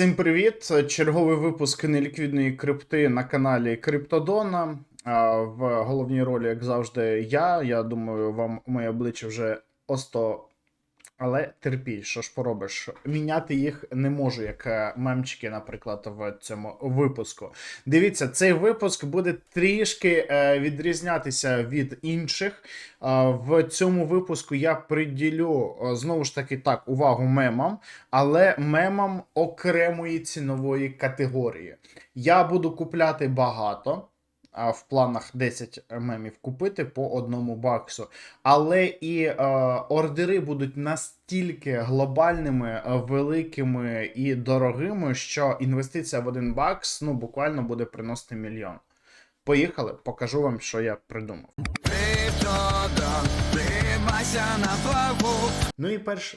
Всім привіт! Черговий випуск неліквідної крипти на каналі Криптодона. В головній ролі, як завжди, я. Я думаю, вам моє обличчя вже осто. Але терпіть, що ж поробиш? Міняти їх не можу, як е, мемчики, наприклад, в цьому випуску. Дивіться, цей випуск буде трішки е, відрізнятися від інших. Е, в цьому випуску я приділю знову ж таки так увагу мемам, але мемам окремої цінової категорії. Я буду купляти багато. В планах 10 мемів купити по одному баксу. Але і е, ордери будуть настільки глобальними, е, великими і дорогими, що інвестиція в один бакс ну, буквально буде приносити мільйон. Поїхали, покажу вам, що я придумав. Ну і перш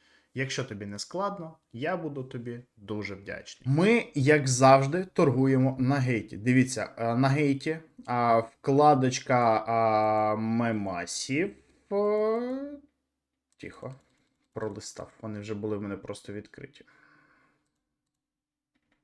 Якщо тобі не складно, я буду тобі дуже вдячний. Ми, як завжди, торгуємо на гейті. Дивіться, е, на гейті вкладочка мемасів. Тихо. Пролистав. Вони вже були в мене просто відкриті.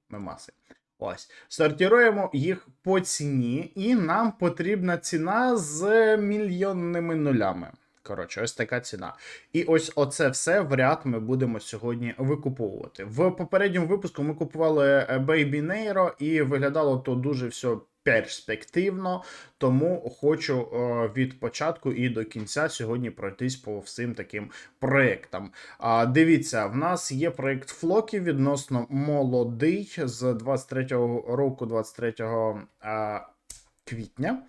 Мемаси. Ось. Сортируємо їх по ціні, і нам потрібна ціна з мільйонними нулями. Коротше, ось така ціна. І ось оце все в ряд ми будемо сьогодні викуповувати. В попередньому випуску ми купували е, Baby Nero і виглядало то дуже все перспективно. Тому хочу е, від початку і до кінця сьогодні пройтись по всім таким проектам. А дивіться, в нас є проект Флокі відносно молодий з 23-го року, 23 е, квітня.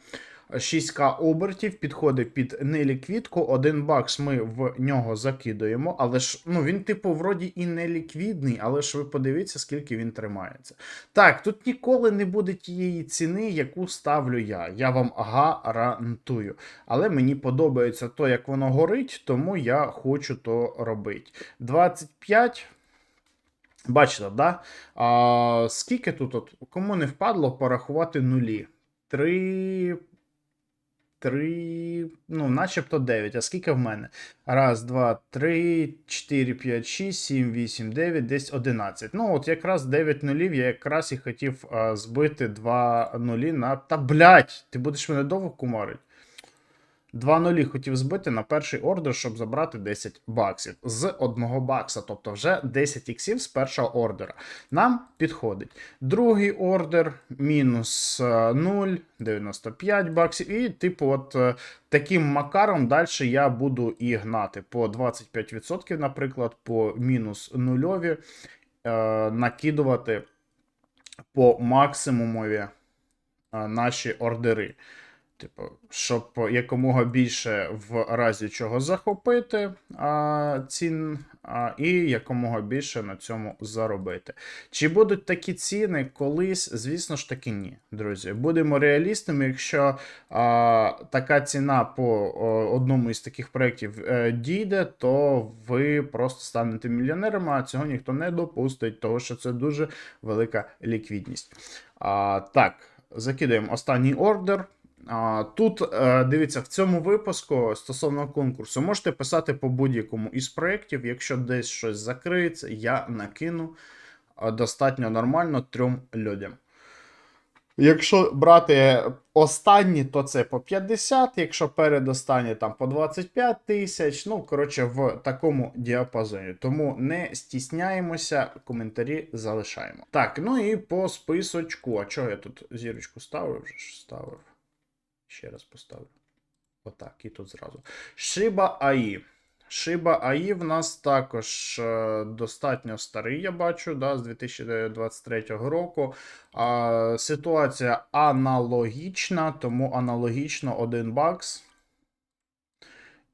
6К обертів підходить під неліквідку. Один бакс ми в нього закидуємо, але ж ну він, типу, вроді і не ліквідний, але ж ви подивіться, скільки він тримається. Так, тут ніколи не буде тієї ціни, яку ставлю я. Я вам гарантую. Але мені подобається то, як воно горить, тому я хочу то робити. 25. Бачите, да? А, скільки тут, от, кому не впадло порахувати нулі? 3, 3, ну, начебто 9. А скільки в мене? Раз, два, три, 4, 5, 6, 7, 8, 9, десь 11. Ну, от якраз 9 нулів я якраз і хотів а, збити 2 нулі на. Та блять, ти будеш мене довго кумарити? 2 нулі хотів збити на перший ордер, щоб забрати 10 баксів з одного бакса, тобто вже 10 іксів з першого ордера. Нам підходить. Другий ордер мінус е, 0, 95 баксів. І, типу, от е, таким макаром далі я буду і гнати по 25%, наприклад, по мінус нульові, е, накидувати по максимумові е, наші ордери. Типу, щоб якомога більше в разі чого захопити а, цін, а, і якомога більше на цьому заробити. Чи будуть такі ціни колись? Звісно ж таки, ні, друзі. Будемо реалістами, якщо а, така ціна по одному із таких проєктів е, дійде, то ви просто станете мільйонерами, а цього ніхто не допустить, тому що це дуже велика ліквідність. А, так, закидаємо останній ордер. Тут е, дивіться, в цьому випуску стосовно конкурсу, можете писати по будь-якому із проєктів. Якщо десь щось закриється, я накину е, достатньо нормально трьом людям. Якщо брати останні, то це по 50, якщо передостанні, там по 25 тисяч. Ну, коротше, в такому діапазоні. Тому не стісняємося, коментарі залишаємо. Так, ну і по списочку. А чого я тут зірочку ставив? Вже ж ставив. Ще раз поставлю. Отак, і тут зразу. Шиба АІ. Шиба АІ в нас також е, достатньо старий, я бачу, да, з 2023 року. А, ситуація аналогічна, тому аналогічно 1 бакс.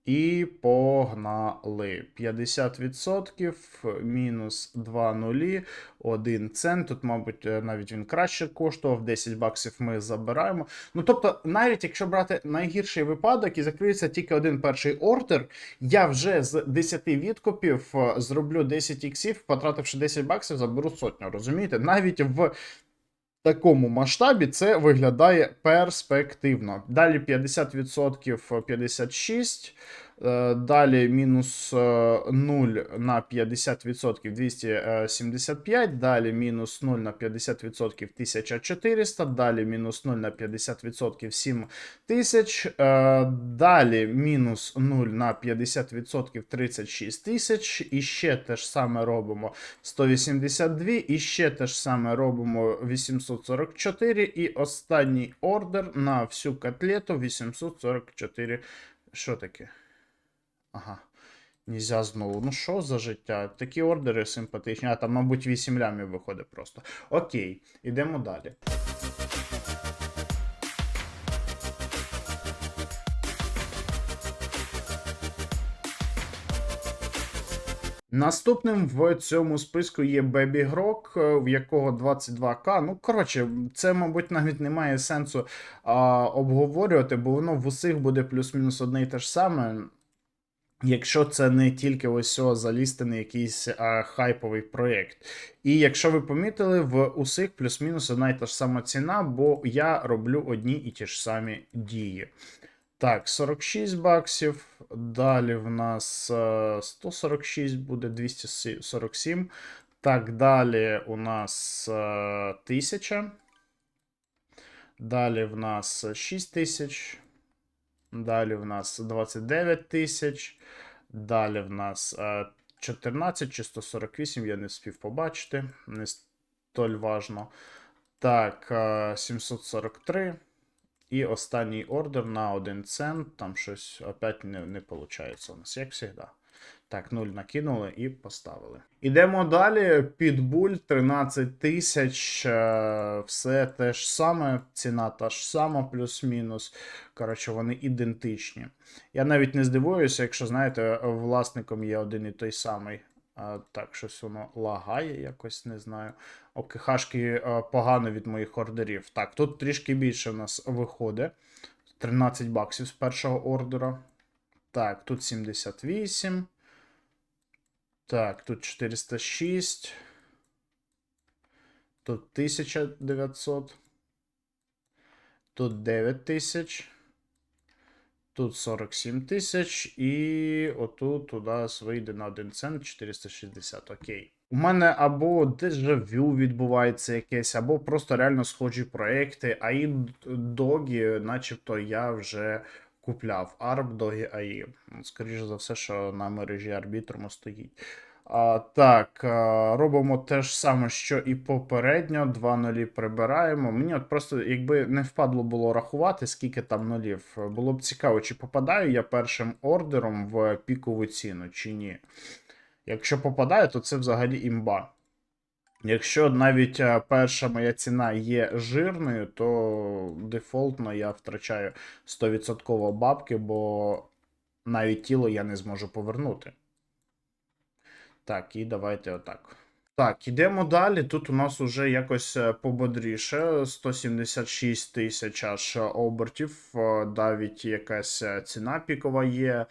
І погнали. 50% мінус 2 нулі, 1 цент. Тут, мабуть, е, навіть він краще коштував. 10 баксів ми забираємо. Ну, тобто, навіть якщо брати найгірший випадок і закриється тільки один перший ордер, я вже з 10 відкупів е, зроблю 10 іксів, потративши 10 баксів, заберу сотню. Розумієте? Навіть в такому масштабі це виглядає перспективно. Далі 50% 56. Е, Далі мінус е, 0 на 50% 275, далі мінус 0 на 50% 1400, далі мінус 0 на 50% 7000, е, далі мінус 0 на 50% 36 тисяч, і ще те ж саме робимо 182, і ще те ж саме робимо 844, і останній ордер на всю котлету 844. Що таке? Ага. Нельзя знову. Ну що за життя? Такі ордери симпатичні. А там, мабуть, 8 лямів виходить просто. Окей, ідемо далі. Наступним в цьому списку є Baby Grok, е, в якого 22к. Ну, коротше, це, мабуть, навіть немає сенсу а, обговорювати, бо воно в усіх буде плюс-мінус одне і те ж саме. Якщо це не тільки ось о залістений якийсь а, хайповий проєкт. І якщо ви помітили, в усіх плюс-мінус одна і та ж сама ціна, бо я роблю одні і ті ж самі дії. Так, 46 баксів. Далі в нас е, 146 буде 247. Так, далі у нас е, 1000. Далі в нас 6 тисяч. Далі в нас 29 тисяч. Далі в нас е, 14 чи 148, я не встиг побачити. Не столь важно. Так, е, 743. І останній ордер на 1 цент. Там щось опять не, не виходить у нас, як завжди. Так, 0 накинули і поставили. Ідемо далі. Підбуль 13 тисяч. е, Все те ж саме. Ціна та ж сама, плюс-мінус. Коротше, вони ідентичні. Я навіть не здивуюся, якщо знаєте, власником є один і той самий. Так, щось воно лагає, якось не знаю. ОКХшки е, погано від моїх ордерів. Так, тут трішки більше в нас виходить. 13 баксів з першого ордера. Так, тут 78. Так, тут 406. Тут 1900. Тут 9000. Тут 47 тисяч, і отут у нас вийде на 1 цент 460. Окей. У мене або дежавю відбувається якесь, або просто реально схожі проекти, а і догі, начебто я вже купляв. ARB догі AI. Скоріше за все, що на мережі Arbitrum стоїть. А, так, а, робимо те ж саме, що і попередньо. Два нулі прибираємо. Мені от просто, якби не впадло було рахувати, скільки там нулів. Було б цікаво, чи попадаю я першим ордером в пікову ціну, чи ні. Якщо попадаю, то це взагалі імба. Якщо навіть перша моя ціна є жирною, то дефолтно я втрачаю 100% бабки, бо навіть тіло я не зможу повернути. Так, і давайте отак. Так, ідемо далі. Тут у нас уже якось е, пободріше. 176 тисяч аж обертів. Е, Навіть якась е, ціна пікова є.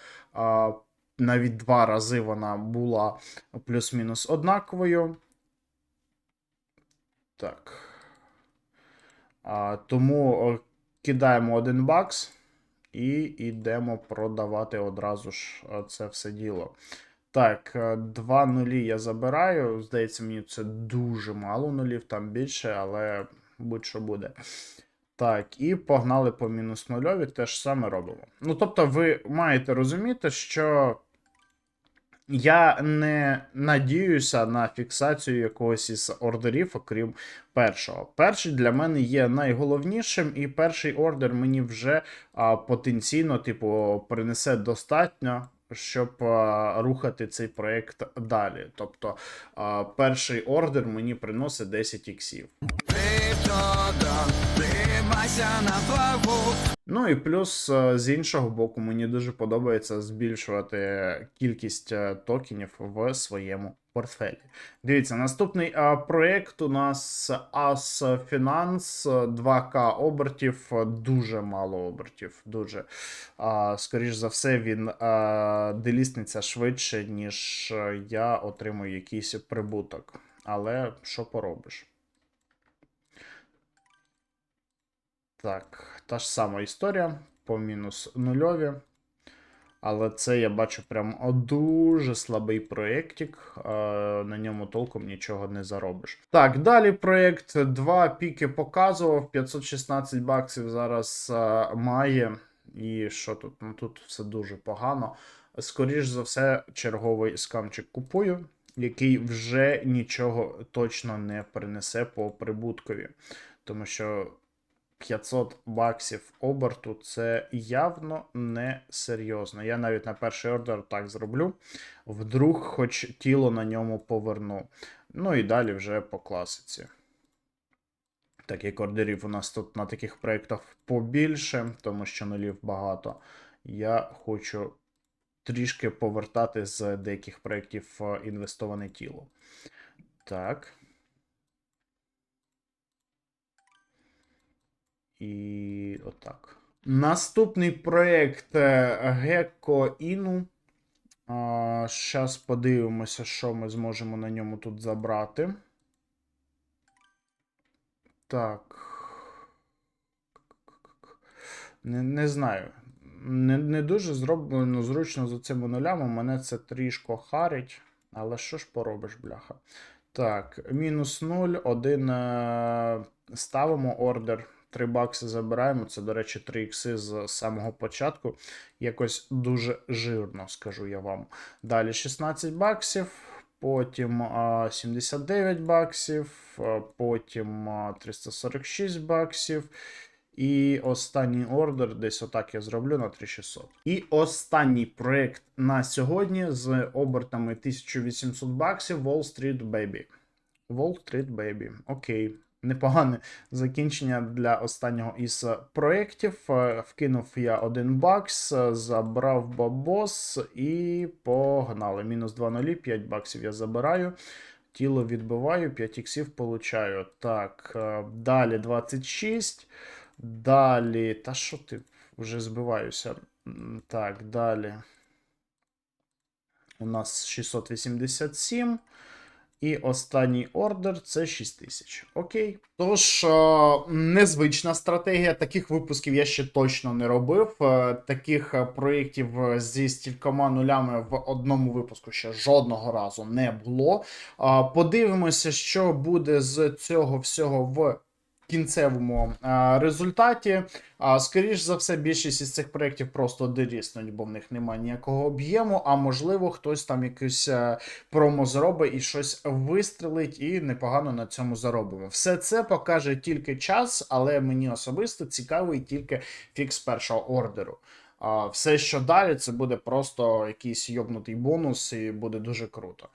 Навіть два рази вона була плюс-мінус однаковою. Так. А, Тому е, кидаємо один бакс і йдемо продавати одразу ж е, це все діло. Так, е, два нулі я забираю. Здається, мені це дуже мало нулів, там більше, але будь-що буде. Так, і погнали по мінус нульові, те ж саме робимо. Ну, тобто, ви маєте розуміти, що я не надіюся на фіксацію якогось із ордерів, окрім першого. Перший для мене є найголовнішим, і перший ордер мені вже а, потенційно, типу, принесе достатньо. Щоб а, рухати цей проект далі. Тобто а, перший ордер мені приносить 10 іксів. Ну і плюс е, з іншого боку, мені дуже подобається збільшувати кількість е, токенів в своєму портфелі. Дивіться, наступний е, проєкт у нас AS Finance, е, 2К обертів, дуже мало обертів. Дуже. Скоріш за все, він делісниться швидше, ніж я отримую якийсь прибуток. Але що поробиш? Так, та ж сама історія по мінус нульові. Але це я бачу прям дуже слабий проєктик. На ньому толком нічого не заробиш. Так, далі проєкт. Два піки показував. 516 баксів зараз має. І що тут? Ну тут все дуже погано. Скоріш за все, черговий скамчик купую, який вже нічого точно не принесе по прибуткові. Тому що 500 баксів оберту це явно не серйозно. Я навіть на перший ордер так зроблю. Вдруг хоч тіло на ньому поверну. Ну і далі вже по класиці. Так як ордерів у нас тут на таких проєктах побільше, тому що нулів багато. Я хочу трішки повертати з деяких проєктів е, інвестоване тіло. Так. І отак. Наступний проєкт Gecko Inu. Зараз подивимося, що ми зможемо на ньому тут забрати. Так. Не, не знаю. Не, не дуже зроблено зручно за цими нулями. Мене це трішко харить. Але що ж поробиш, бляха? Так, мінус 0, один е, ставимо ордер. 3 бакси забираємо. Це, до речі, 3 ікси з самого початку. Якось дуже жирно, скажу я вам. Далі 16 баксів, потім 79 баксів, потім 346 баксів. І останній ордер, десь отак я зроблю на 3600. І останній проект на сьогодні з обертами 1800 баксів Wall Street Baby. Wall Street Baby. Окей. Непогане закінчення для останнього із проєктів. Е, Вкинув я один бакс, е, забрав бабос і погнали. Мінус 2 нулі, 5 баксів я забираю. Тіло відбиваю, 5 іксів получаю. Так, е, далі 26. Далі. Та що ти вже збиваюся? Так, далі. У нас 687. І останній ордер це 6000. Окей. Тож, е, незвична стратегія. Таких випусків я ще точно не робив. Е, Таких е, проєктів зі стількома нулями в одному випуску ще жодного разу не було. Подивимося, що буде з цього всього в кінцевому результаті. А скоріш за все, більшість із цих проєктів просто деріснуть, бо в них немає ніякого об'єму. А можливо, хтось там якусь е, промо зробить і щось вистрелить, і непогано на цьому заробимо. Все це покаже тільки час, але мені особисто цікавий тільки фікс першого ордеру. Все, що далі, це буде просто якийсь йобнутий бонус, і буде дуже круто.